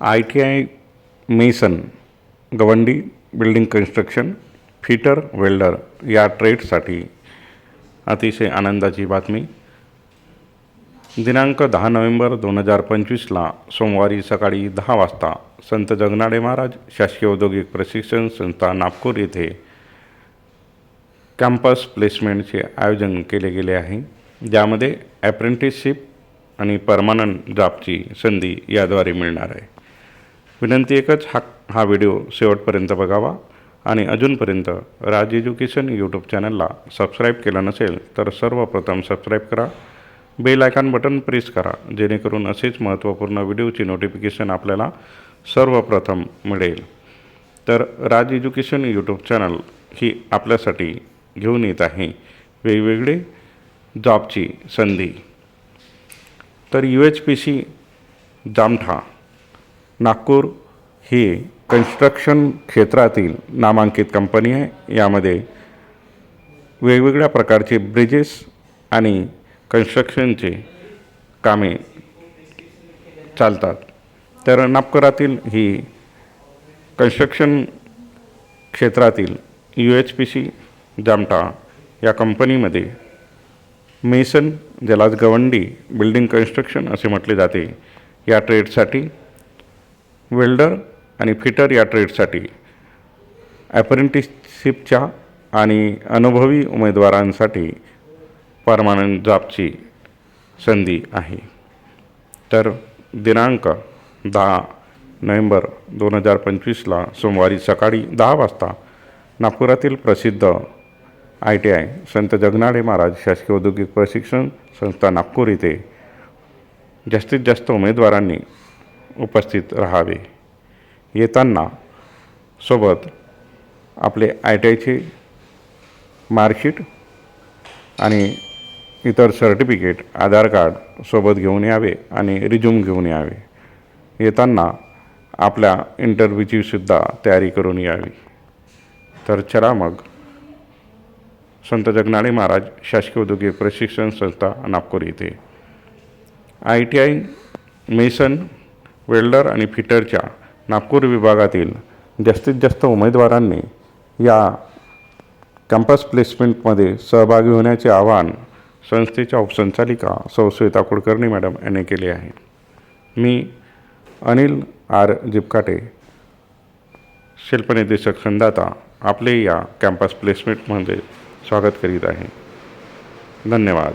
I T I mason गवंडी building construction fitter welder या ट्रेडसाठी अतिशय आनंदाची बातमी. दिनांक दहा नोव्हेंबर दोन हजार पंचवीसला सोमवारी सकाळी दहा वाजता संत जगनाडे महाराज शासकीय औद्योगिक प्रशिक्षण संस्था नागपूर येथे कॅम्पस प्लेसमेंटचे आयोजन केले गेले आहे. ज्यामध्ये ॲप्रेंटिसशिप आणि परमानंट जॉबची संधी याद्वारे मिळणार आहे. विनंती एकच हा हा व्हिडिओ शेवटपर्यंत बघावा आणि अजूनपर्यंत राज एज्युकेशन यूट्यूब चॅनलला सबस्क्राईब केलं नसेल तर सर्वप्रथम सबस्क्राईब करा. बेल आयकॉन बटन प्रेस करा जेणेकरून असेच महत्त्वपूर्ण व्हिडिओची नोटिफिकेशन आपल्याला सर्वप्रथम मिळेल. तर राज एज्युकेशन यूट्यूब चॅनल ही आपल्यासाठी घेऊन येत आहे वेगवेगळे जॉबची संधी. तर U H P C Jamtha Nagpur ही कन्स्ट्रक्शन क्षेत्रातील नामांकित कंपनी आहे. यामध्ये वेगवेगळ्या प्रकारचे ब्रिजेस आणि कन्स्ट्रक्शनचे कामे चालतात. तर नागपुरातील ही कन्स्ट्रक्शन क्षेत्रातील U H P C Jamtha या कंपनीमध्ये मेसन ज्याला गवंडी बिल्डिंग कन्स्ट्रक्शन असे म्हटले जाते या ट्रेडसाठी वेल्डर आणि फिटर या ट्रेडसाठी ॲप्रेंटिसशिपच्या आणि अनुभवी उमेदवारांसाठी परमानंट जॉबची संधी आहे. तर दिनांक दहा नोव्हेंबर दोन हजार पंचवीसला सोमवारी सकाळी दहा वाजता नागपुरातील प्रसिद्ध आय टी आय संत जगनाडे महाराज शासकीय औद्योगिक प्रशिक्षण संस्था नागपूर येथे जास्तीत जास्त उमेदवारांनी उपस्थित राहावे. येताना सोबत आपले आय टी आयचे मार्कशीट आणि इतर सर्टिफिकेट आधार कार्ड सोबत घेऊन यावे आणि रिझ्यूम घेऊन यावे. येताना आपल्या इंटरव्ह्यूची सुद्धा तयारी करून यावी. तर चला मग. संत जगनाडे महाराज शासकीय औद्योगिक प्रशिक्षण संस्था नागपूर येथे. I T I mason welder आणि फिटरच्या नागपूर विभागातील जास्तीत जास्त उमेदवारांनी या कॅम्पस प्लेसमेंटमध्ये सहभागी होण्याचे आवाहन संस्थेच्या उपसंचालिका सौ श्वेता कुलकर्णी मॅडम यांनी केले आहे. मी अनिल आर. जिपकाटे शिल्पनिर्देशक संदाता आपले या कॅम्पस प्लेसमेंटमध्ये स्वागत करीत आहे. धन्यवाद.